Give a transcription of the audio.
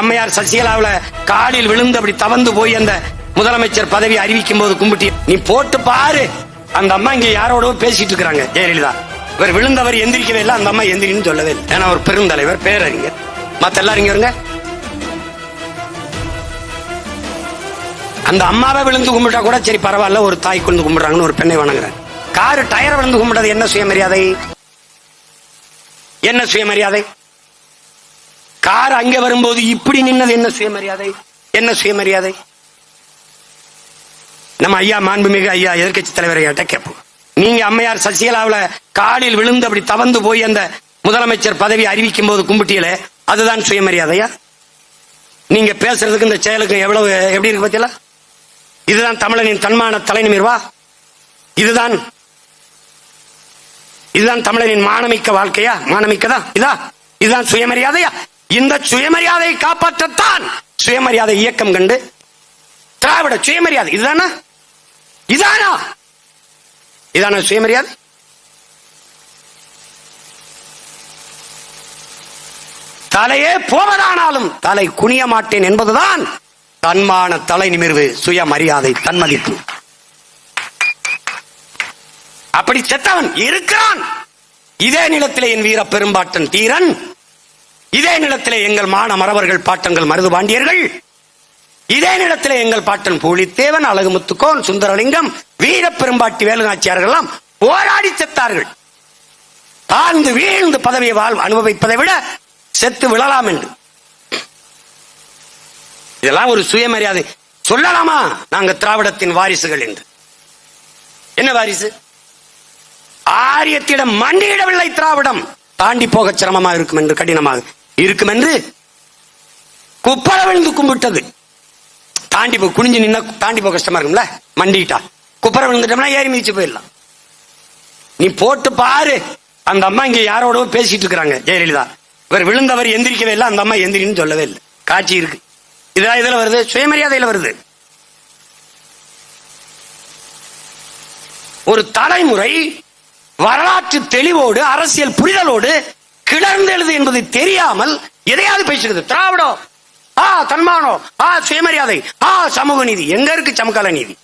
அம்மையார் சசிகலாவுல காலில் விழுந்து அப்படி தவந்து போய் அந்த முதலமைச்சர் பதவி அறிவிக்கும் போது கும்பிட்டு நீ போட்டு பாரு. அந்த அம்மா இங்க யாரோட பேசிட்டு இருக்காங்க ஜெயலலிதா. இவர் விழுந்தவர் எந்திரிக்கவே இல்லை. அந்த அம்மா எந்திரின்னு சொல்லவே இல்லை. ஏன்னா ஒரு பெருந்தலைவர் பேரறிஞர். மத்த எல்லாரும் இங்க இருங்க அந்த அம்மாவை விழுந்து கும்பிட்டா கூட சரி பரவாயில்ல ஒரு தாய் குழுந்து கும்பிடுறாங்கன்னு ஒரு பெண்ணை வணங்குறேன். காரு டயர் விழுந்து கும்பிட்டது என்ன சுயமரியாதை? என்ன சுயமரியாதை? கார் அங்க வரும்போது இப்படி நின்னது என்ன சுயமரியாதை? என்ன சுயமரியாதை? நம்ம ஐயா மாண்புமிகு ஐயா எதிர்க்கட்சி தலைவர் ஐயாட்ட கேட்போம். நீங்க அம்மையார் சசிகலாவுல காலில் விழுந்து அப்படி தவந்து போய் அந்த முதலமைச்சர் பதவி அறிவிக்கும் போது கும்பிட்டியல அதுதான் சுயமரியாதையா? நீங்க பேசுறதுக்கு இந்த செயலுக்கு எவ்வளவு எப்படி இருக்கு பத்தியல? இதுதான் தமிழனின் தன்மான தலைநிமிர்வா இதுதான் இதுதான் தமிழனின் மானமிக்க வாழ்க்கையா? மானமிக்கதா? இதா? இதுதான் சுயமரியாதையா? இந்த சுயமரியாதையை காப்பாற்றத்தான் சுயமரியாதை இயக்கம் கண்டு திராவிட சுயமரியாதை. இதுதானா? இதானா? இதான சுயமரியாதை? தலையே போவதானாலும் தலை குனிய மாட்டேன் என்பதுதான் தன்மான தலை நிமிர்வு சுயமரியாதை தன்மதிப்பு. அப்படி செத்தவன் இருக்கிறான். இதே நிலத்திலே என் வீர பெரும்பாட்டன் தீரன். இதே நிலத்திலே எங்கள் மான மறவர்கள் பாட்டங்கள் மருது பாண்டியர்கள். இதே நிலத்திலே எங்கள் பாட்டன் பூலித்தேவன் அழகுமுத்துக்கோன் சுந்தரலிங்கம் வீர பெரும்பாட்டி வேலுநாச்சியார்கள் எல்லாம் போராடி செத்தார்கள். தாழ்ந்து வீழ்ந்து பதவியை வாழ் அனுபவிப்பதை விட செத்து விழலாம் என்று. இதெல்லாம் ஒரு சுயமரியாதை. சொல்லலாமா? நாங்க திராவிடத்தின் வாரிசுகள் என்று. என்ன வாரிசு? ஆரியத்திடம் மண்டியிடவில்லை திராவிடம். தாண்டி போக சிரமமா இருக்கும் என்று கடினமாக. இருக்கும் என்று குப்பர விழுந்து கும்பிட்டது. தாண்டி போ குனிஞ்சு நின்னா தாண்டி போக கஷ்டமா இருக்கும்ல? மண்டிட்டா குப்பரை விழுந்துட்டோம்னா ஏறி மிதிச்சு போயிடலாம். நீ போட்டு பாரு. அந்த அம்மா இங்க யாரோட பேசிட்டு இருக்கிறாங்க ஜெயலலிதா. இவர் விழுந்தவர் எந்திரிக்கவே இல்லை அந்த அம்மா எந்திரின்னு சொல்லவே இல்லை. காட்சி இருக்கு. இதெல்லாம் இதுல வருது சுயமரியாதையில வருது. ஒரு தலைமுறை வரலாற்று தெளிவோடு அரசியல் புரிதலோடு கிளர்ந்தெழுது என்பது தெரியாமல் எதையாவது பேசுகிறது. திராவிடம். ஆ தன்மானம். ஆ சுயமரியாதை. ஆ சமூக நீதி. எங்க இருக்கு சமகால நீதி?